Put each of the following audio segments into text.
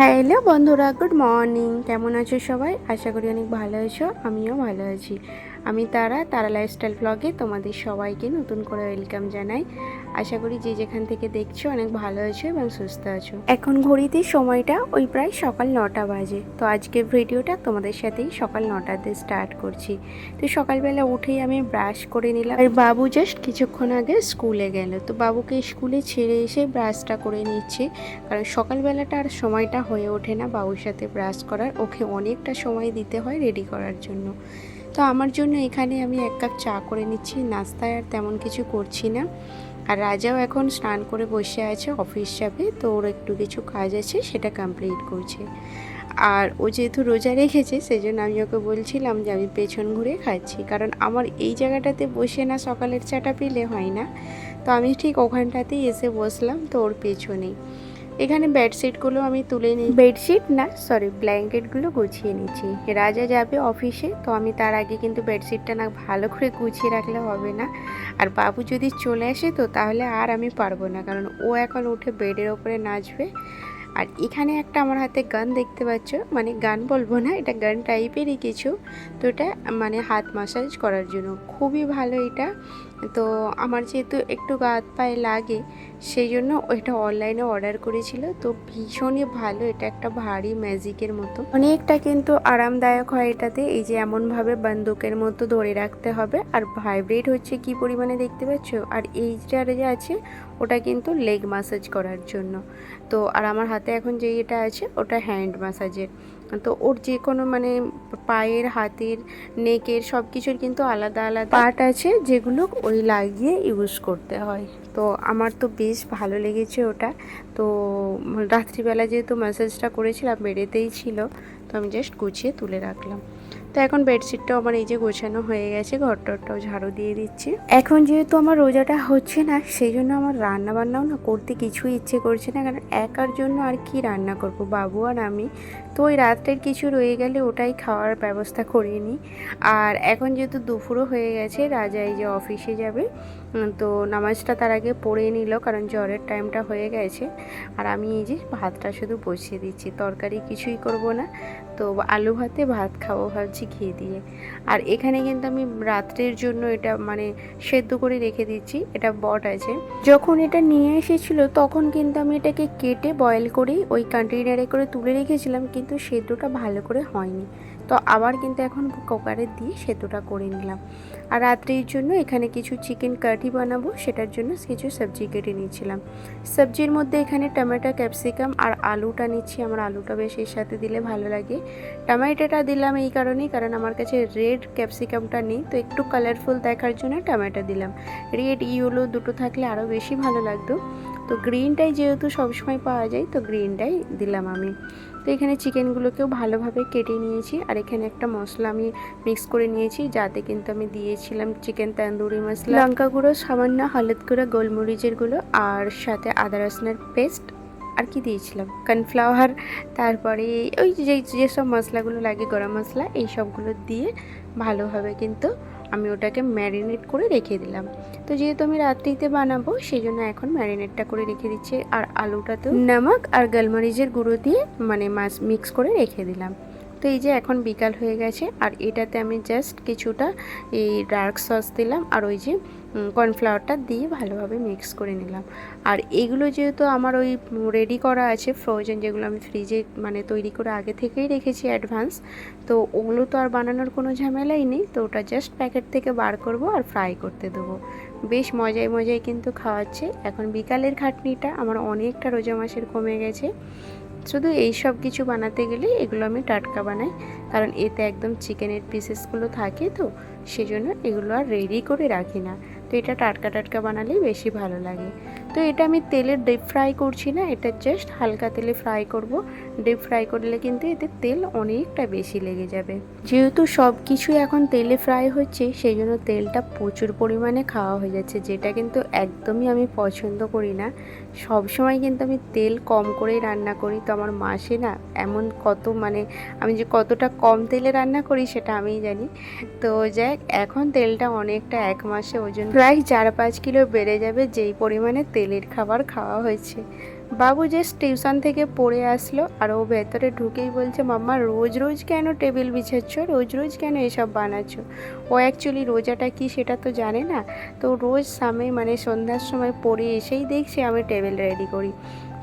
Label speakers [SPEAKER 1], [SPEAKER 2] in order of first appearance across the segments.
[SPEAKER 1] Hello বন্ধুরা, good morning. কেমন আছো সবাই? আশা করি অনেক ভালো আছো, আমিও ভালো আছি। আমি তারা তারা লাইফস্টাইল ব্লগে তোমাদের সবাইকে নতুন করে ওয়েলকাম জানাই। আশা করি যে যেখান থেকে দেখছ অনেক ভালো আছো এবং সুস্থ আছো। এখন ঘড়িতে সময়টা ওই প্রায় সকাল নটা বাজে। তো আজকে ভিডিওটা তোমাদের সাথেই সকাল নটাতে স্টার্ট করছি। তো সকালবেলা উঠেই আমি ব্রাশ করে নিলাম। আর বাবু জাস্ট কিছুক্ষণ আগে স্কুলে গেল। তো বাবুকে স্কুলে ছেড়ে এসে ব্রাশটা করে নিচ্ছি। কারণ সকালবেলাটা আর সময়টা হয়ে ওঠে না বাবুর সাথে ব্রাশ করার। ওকে অনেকটা সময় দিতে হয় রেডি করার জন্য। তো আমার জন্য এখানে আমি এক কাপ চা করে নিচ্ছি। নাস্তায় আর তেমন কিছু করছি না। আর রাজাও এখন স্নান করে বসে আছে অফিস যাবে, তো ওর একটু কিছু কাজ আছে, সেটা কমপ্লিট করছে। আর ও যেহেতু রোজা রেখেছে সেই জন্য আমি ওকে বলছিলাম যে আমি পেছন ঘুরে খাচ্ছি। কারণ আমার এই জায়গাটাতে বসে না সকালের চাটা পেলে হয় না। তো আমি ঠিক ওখানটাতেই এসে বসলাম, তো ওর পেছনেই। এখানে বেডশিটগুলো আমি তুলে নিই। বেডশিট না সরি ব্ল্যাঙ্কেটগুলো গুছিয়ে নিচ্ছি। রাজা যাবে অফিসে তো আমি তার আগে কিন্তু বেডশিটটা না ভালো করে গুছিয়ে রাখলে হবে না। আর বাবু যদি চলে আসে তো তাহলে আর আমি পারব না, কারণ ও এখন উঠে বেডের ওপরে নাচবে। আর এখানে একটা আমার হাতে গান দেখতে পাচ্ছ মানে গান বলব না, এটা গান টাইপেরই কিছু। তো এটা মানে হাত মাসাজ করার জন্য। খুবই ভালো এটা। তো আমার যেহেতু একটু গাত পায়ে লাগে, সেই জন্য ওইটা অনলাইনে অর্ডার করেছিল। তো ভীষণই ভালো, এটা একটা ভারী ম্যাজিকের মতো। অনেকটা কিন্তু আরামদায়ক হয় এটাতে, এই যে এমনভাবে বন্দুকের মতো ধরে রাখতে হবে। আর ভাইব্রেট হচ্ছে কি পরিমাণে দেখতে পাচ্ছ? আর এইটা যে আছে, ওটা কিন্তু লেগ মাসাজ করার জন্য। তো আর আমার হাতে এখন যে এটা আছে, ওটা হ্যান্ড মাসাজের তো ওর যে কোনো মানে পায়ের, হাতের, নেকের সব কিছুর কিন্তু আলাদা আলাদা পার্ট আছে যেগুলো ওই লাগিয়ে ইউজ করতে হয়। তো আমার তো বেশ ভালো লেগেছে ওটা। তো রাত্রিবেলা যেহেতু ম্যাসেজটা করেছিলাম, বেডেতেই ছিল, তো আমি জাস্ট গুছিয়ে তুলে রাখলাম। তো এখন বেডশিটটাও আমার এই যে গোছানো হয়ে গেছে ঘর টরটাও ঝাড়ু দিয়ে দিচ্ছি। এখন যেহেতু আমার রোজাটা হচ্ছে না, সেই জন্য আমার রান্না বান্নাও না করতে কিছুই ইচ্ছে করছে না, কারণ একার জন্য আর কি রান্না করব, বাবু আর আমি। তো ওই রাত্রের কিছু রয়ে গেলে ওটাই খাওয়ার ব্যবস্থা করে নিই। আর এখন যেহেতু দুপুরও হয়ে গেছে, রাজা এই যে অফিসে যাবে তো নামাজটা তার আগে পড়ে নিল, কারণ জ্বরের টাইমটা হয়ে গেছে। আর আমি এই যে ভাতটা শুধু বসিয়ে দিচ্ছি, তরকারি কিছুই করব না, তো আলু ভাতে ভাত খাব ভাবছি। ঘি দিয়ে। আর এখানে কিন্তু আমি রাত্রের জন্য এটা মানে সেদ্ধ করে রেখে দিচ্ছি, এটা বট আছে। যখন এটা নিয়ে এসেছিল তখন কিন্তু আমি এটাকে কেটে বয়েল করেই ওই কন্টেইনারে করে তুলে রেখেছিলাম, কিন্তু সেদ্ধটা ভালো করে হয়নি। তো আবার কিন্তু এখন কুকারে দিয়ে সেদ্ধটা করে নিলাম। আর রাত্রির জন্য এখানে কিছু চিকেন কাঠি বানাবো, সেটার জন্য কিছু সবজি কেটে নিয়েছিলাম। সবজির মধ্যে এখানে টমেটো ক্যাপসিকাম আর আলুটা নিচ্ছি। আমার আলুটা বেশ এর সাথে দিলে ভালো লাগে। টমেটোটা দিলাম এই কারণেই, কারণ আমার কাছে রেড ক্যাপসিকামটা নেই। তো একটু কালারফুল দেখার জন্য টমেটো দিলাম। রেড ইয়েলো দুটো থাকলে আরও বেশি ভালো লাগতো। তো গ্রিনটাই যেহেতু সবসময় পাওয়া যায়, তো গ্রিনটাই দিলাম আমি। তো এখানে চিকেনগুলোকেও ভালোভাবে কেটে নিয়েছি, আর এখানে একটা মশলা আমি মিক্স করে নিয়েছি, যাতে কিন্তু আমি দিয়েছিলাম চিকেন তন্দুরি মশলা। লঙ্কা গুঁড়ো, সামান্য হলুদ গুঁড়ো, গোলমরিচের গুঁড়ো, আর সাথে আদা রসুনের পেস্ট আর কি দিয়েছিলাম? কর্নফ্লাওয়ার তারপরে ওই যে যেসব মশলাগুলো লাগে, গরম মশলা, এই সবগুলো দিয়ে ভালোভাবে, কিন্তু আমি ওটাকে ম্যারিনেট করে রেখে দিলাম। তো যেহেতু আমি রাত্রিতে বানাবো সেই জন্য এখন ম্যারিনেটটা করে রেখে দিচ্ছি। আর আলুটা তো নামাক আর গোলমরিচের গুঁড়ো দিয়ে মানে মাছ মিক্স করে রেখে দিলাম। তো এই যে এখন বিকাল হয়ে গেছে, আর এটাতে আমি জাস্ট কিছুটা এই ডার্ক সস দিলাম, আর ওই যে কর্নফ্লাওয়ারটা দিয়ে ভালোভাবে মিক্স করে নিলাম। আর এগুলো যেহেতু আমার ওই রেডি করা আছে ফ্রোজেন যেগুলো আমি ফ্রিজে মানে তৈরি করে আগে থেকেই রেখেছি অ্যাডভান্স তো ওগুলো তো আর বানানোর কোনো ঝামেলাই নেই, তো ওটা জাস্ট প্যাকেট থেকে বার করব আর ফ্রাই করতে দেবো। বেশ মজায় মজায় কিন্তু খাওয়াচ্ছে। এখন বিকালের খাটনিটা আমার অনেকটা রোজা মাসের কমে গেছে। শুধু এই সব কিছু বানাতে গেলে এগুলো আমি টাটকা বানাই। কারণ এতে একদম চিকেনের পিসেসগুলো থাকে তো, সেজন্য এগুলো আর রেডি করে রাখি না। তো এটা টাটকা টাটকা বানালেই বেশি ভালো লাগে। তো এটা আমি তেলে ডিপ ফ্রাই করছি না, এটা জাস্ট হালকা তেলে ফ্রাই করব। ডিপ ফ্রাই করলে কিন্তু এতে তেল অনেকটা বেশি লেগে যাবে। যেহেতু সব কিছু এখন তেলে ফ্রাই হচ্ছে, সেই জন্য তেলটা প্রচুর পরিমাণে খাওয়া হয়ে যাচ্ছে, যেটা কিন্তু একদমই আমি পছন্দ করি না। সব সময় কিন্তু আমি তেল কম করেই রান্না করি, তো আমার মাসে না এমন কত মানে আমি যে কতটা কম তেলে রান্না করি সেটা আমিই জানি। তো যাক, এখন তেলটা অনেকটা এক মাসে ওজন প্রায় চার পাঁচ কিলো বেড়ে যাবে, যেই পরিমাণে তেলের খাবার খাওয়া হয়েছে। বাবু জাস্ট টিউশন থেকে পড়ে আসলো আর ও ভেতরে ঢুকেই বলছে, মাম্মা, রোজ রোজ কেন টেবিল বিছাচ্ছ? রোজ রোজ কেন এসব বানাচ্ছ? ও অ্যাকচুয়ালি রোজাটা কি সেটা তো জানে না। তো রোজ সামনে মানে সন্ধ্যার সময় পড়ে এসেই দেখছি আমি টেবিল রেডি করি।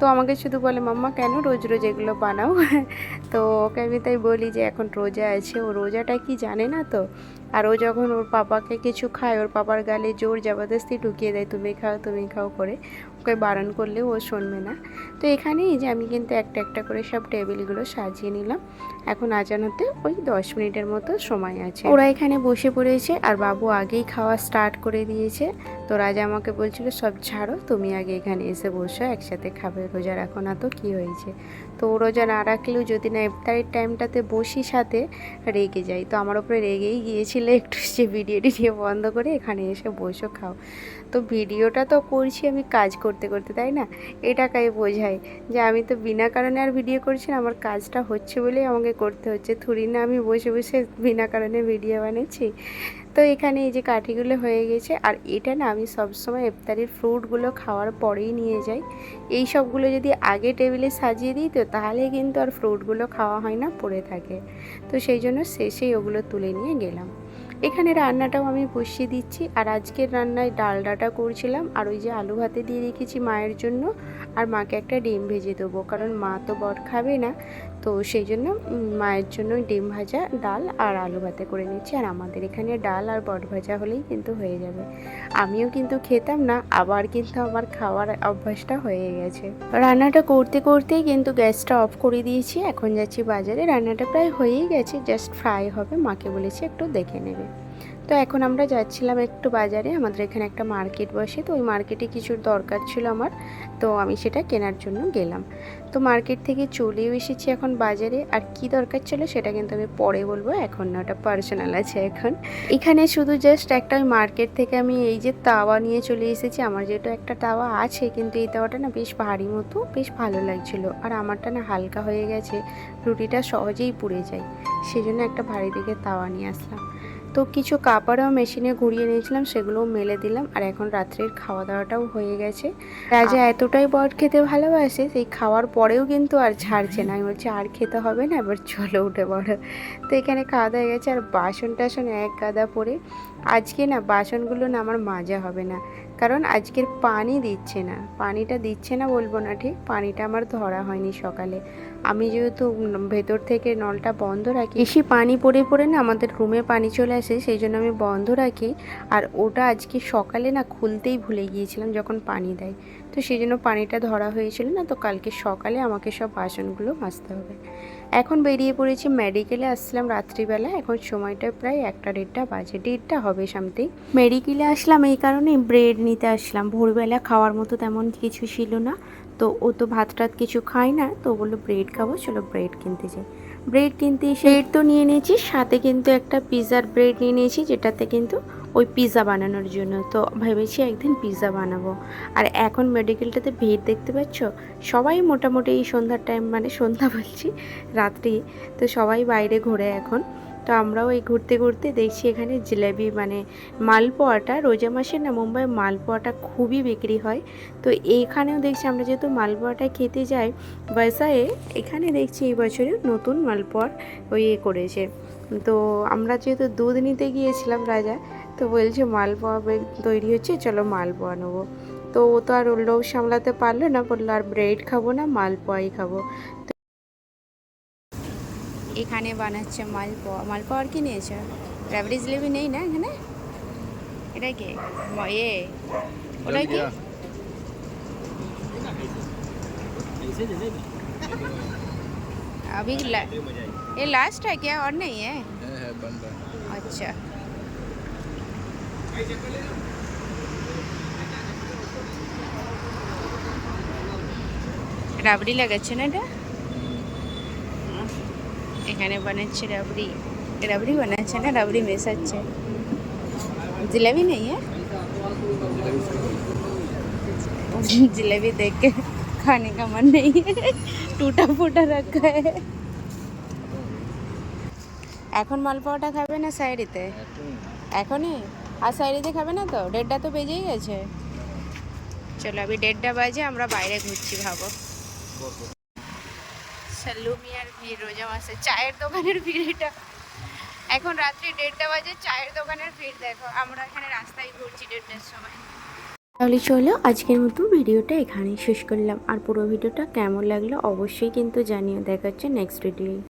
[SPEAKER 1] তো আমাকে শুধু বলে, মাম্মা, কেন রোজ রোজ এগুলো বানাও? তো ওকে আমি তাই বলি যে, এখন রোজা আছে, ও রোজাটা কি জানে না তো? আর ও যখন ওর পাপাকে কিছু খায়, ওর পাপার গালে জোর জবরদস্তি ঢুকিয়ে দেয়, তুমি খাও তুমি খাও করে। ওকে বারণ করলেও ও শুনবে না। তো এখানেই যে আমি কিন্তু একটা একটা করে সব টেবিলগুলো সাজিয়ে নিলাম। এখন আজান হতে ওই দশ মিনিটের মতো সময় আছে। ওরা এখানে বসে পড়েছে আর বাবু আগেই খাওয়া স্টার্ট করে দিয়েছে। তো রাজা আমাকে বলছিল, সব ছাড়ো, তুমি আগে এখানে এসে বসো, একসাথে খাবে রোজা রাখো না তো কী হয়েছে? তো রোজা না রাখলেও যদি না ইফতারির টাইমটাতে বসি সাথে, রেগে যাই। তো আমার ওপরে রেগেই গিয়েছিল একটু সে ভিডিও নিয়ে বন্ধ করে, এখানে এসে বসো, খাও। তো ভিডিওটা তো করছি আমি কাজ করতে করতে, তাই না? এটাকাই বোঝায় যে আমি তো বিনা কারণে আর ভিডিও করছি না, আমার কাজটা হচ্ছে বলেই আমাকে করতে হচ্ছে। থুরি না আমি বসে বসে বিনা কারণে ভিডিও বানাচ্ছি? তো এখানে এই যে কাঠিগুলো হয়ে গেছে, আর এটা না আমি সবসময় ইফতারির ফ্রুটগুলো খাওয়ার পরেই নিয়ে যাই। এই সবগুলো যদি আগে টেবিলে সাজিয়ে দিই তো তাহলে কিন্তু আর ফ্রুটগুলো খাওয়া হয় না, পড়ে থাকে। তো সেই জন্য শেষেই ওগুলো তুলে নিয়ে গেলাম। এখানে রান্নাটাও আমি বসিয়ে দিচ্ছি, আর আজকের রান্নায় ডালডাটা করছিলাম, আর ওই যে আলু ভাতে দিয়ে রেখেছি মায়ের জন্য, আর মাকে একটা ডিম ভেজে দেবো, কারণ মা তো বট খাবে না। তো সেই জন্য মায়ের জন্য ডিম ভাজা, ডাল আর আলু ভাতে করে নিচ্ছি। আর আমাদের এখানে ডাল আর বট ভাজা হলেই কিন্তু হয়ে যাবে। আমিও কিন্তু খেতাম না, আবার কিন্তু আমার খাওয়ার অভ্যাসটা হয়ে গেছে। রান্নাটা করতে করতেই কিন্তু গ্যাসটা অফ করে দিয়েছি। এখন যাচ্ছি বাজারে। রান্নাটা প্রায় হয়েই গেছে। জাস্ট ফ্রাই হবে। মাকে বলেছি একটু দেখে নেবে। তো এখন আমরা যাচ্ছিলাম একটু বাজারে, আমাদের এখানে একটা মার্কেট বসে, তো ওই মার্কেটে কিছুর দরকার ছিল আমার, তো আমি সেটা কেনার জন্য গেলাম। তো মার্কেট থেকে চলেও এসেছি এখন বাজারে, আর কি দরকার ছিল সেটা কিন্তু আমি পরে বলব, এখন না, ওটা পার্সোনাল আছে এখন। এখানে শুধু জাস্ট একটা ওই মার্কেট থেকে আমি এই যে তাওয়া নিয়ে চলে এসেছি, আমার যেহেতু একটা তাওয়া আছে, কিন্তু এই তাওয়াটা না বেশ ভারী মতো, বেশ ভালো লাগছিল, আর আমারটা না হালকা হয়ে গেছে, রুটিটা সহজেই পুড়ে যায় সেই জন্য একটা ভারী দিকে তাওয়া নিয়ে আসলাম। তো কিছু কাপড়ও মেশিনে ঘুরিয়ে নিয়েছিলাম সেগুলোও মেলে দিলাম আর এখন রাত্রের খাওয়া দাওয়াটাও হয়ে গেছে। রাজা এতটাই বট খেতে ভালোবাসে সেই খাওয়ার পরেও কিন্তু আর ছাড়ছে না। আমি বলছি আর খেতে হবে না এবার চলো উঠে পড়ো। তো এখানে খাওয়া দাওয়া হয়ে গেছে আর বাসন টাসন এক গাদা পরে আজকে না বাসনগুলো না আমার মাজা হবে না কারণ আজকের পানি দিচ্ছে না। পানিটা দিচ্ছে না বলব না ঠিক? পানিটা আমার ধরা হয়নি সকালে। আমি যেহেতু ভেতর থেকে নলটা বন্ধ রাখি, বেশি পানি পড়ে পড়ে না আমাদের রুমে পানি চলে আসে, সেই জন্য আমি বন্ধ রাখি। আর ওটা আজকে সকালে না খুলতেই ভুলে গিয়েছিলাম যখন পানি দেয়। তো সেই জন্য পানিটা ধরা হয়েছিল না, তো কালকে সকালে আমাকে সব বাসনগুলো মাজতে হবে। এখন বেরিয়ে পড়েছি মেডিকেলে আসলাম রাত্রিবেলা, এখন সময়টা প্রায় একটা দেড়টা বাজে, দেড়টা হবে সামথিং মেডিকেলে আসলাম এই কারণে ব্রেড নিতে আসলাম, ভোরবেলা খাওয়ার মতো তেমন কিছু ছিল না। তো ও তো ভাত টাত কিছু খায় না, তো বলল, ব্রেড খাব, চলো ব্রেড কিনতে যাই। ব্রেড কিনতে ব্রেড তো নিয়ে নিয়েছি, সাথে কিন্তু একটা পিৎজার ব্রেড নিয়ে নিয়েছি, যেটাতে কিন্তু ওই পিৎজা বানানোর জন্য। তো ভেবেছি একদিন পিৎজা বানাবো। আর এখন মেডিকেলটাতে ভিড় দেখতে পাচ্ছ? সবাই মোটামুটি এই সন্ধ্যার টাইম মানে সন্ধ্যা বলছি, রাত্রি। তো সবাই বাইরে ঘোরে এখন। তো আমরাও এই ঘুরতে ঘুরতে দেখছি এখানে জিলেবি মানে মালপোয়াটা। রোজা মাসে না মুম্বাই মালপোয়াটা খুবই বিক্রি হয়। তো এইখানেও দেখছি আমরা যেহেতু মালপোয়াটা খেতে যাই বয়সায়ে এখানে দেখছি এই বছরে নতুন মালপোয়ার ওই এ করেছে। তো আমরা যেহেতু দুধ নিতে গিয়েছিলাম রাজা, তো বলছে মালপোয়া তৈরি হচ্ছে, চলো মালপোয়া নেব। তো ও তো আর লোভ সামলাতে পারল না, বলল আর ব্রেড খাব না, মালপোয়াই খাব। এখানে বানাচ্ছে মালপোয়া মালপোয়া আর কি নিয়েছো রাবড়ি জিলেবি নেই না এখানে এটা কি ম- এ ওটা কি
[SPEAKER 2] ऐसे जलेबी
[SPEAKER 1] अभी ला, ये लास्ट है क्या और नहीं है
[SPEAKER 2] है है बन रहा है
[SPEAKER 1] अच्छा রাবড়ি লাগাচ্ছে না এটা এখানে বানাচ্ছে রাবড়ি রাবড়ি বানাচ্ছে না রাবড়ি মেশাচ্ছে जिलेबी नहीं है जिलेबी देख के खाने का मन नहीं है टूटा फूटा रखा है এখন মালপোয়াটা খাবে না সাইরিতে এখনই আর সাইরিতে খাবে না তো ডেটটা তো বেজেই গেছে চলো আমি দেড়টা বাজে আমরা বাইরে ঘুরছি ভাবো সালুমিয়ার ভিড় রোজা মাসে চায়ের দোকানের ভিড় এটা। এখন রাত্রি দেড়টা বাজে, চায়ের দোকানের ভিড় দেখো। আমরা এখানে রাস্তায় ঘুরছি দেড়টার সময়। তাহলে চলো, আজকের মতো ভিডিওটা এখানেই শেষ করলাম। আর পুরো ভিডিওটা কেমন লাগল অবশ্যই কিন্তু জানিয়ে দেখা হচ্ছে নেক্সট ভিডিও